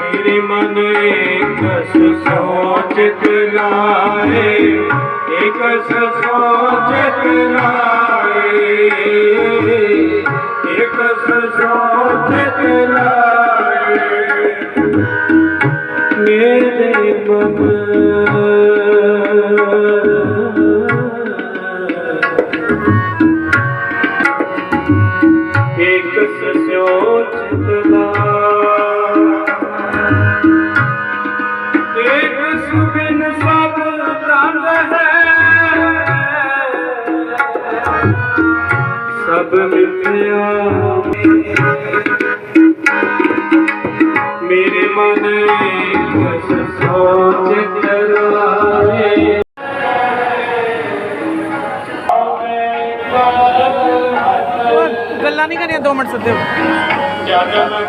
ਮੇਰੇ ਮਨ ਇੱਕ ਸੋਚਤ ਲਾਏ ਇੱਕ ਸੋਚਤ ਲਾਏ ਇੱਕ ਸੋਚਤ ਲਾਏ ਮੇਰੇ ਮਨ। ਇੱਕ ਸੋਚਤ ਲਾਏ ਇੱਕ ਸੁਬਿਨ ਸਭ ਰੰਗ ਹੈ। ਸਭ ਮਿੱਥਿਆ ਮੇਰੇ ਮਨ ਇੱਕ ਸੋਚ ਕਰਾਏ ਗੱਲਾਂ ਨਹੀਂ ਕਰੀਆਂ 2 ਮਿੰਟ ਸਿੱਧੇ ਜਨਮ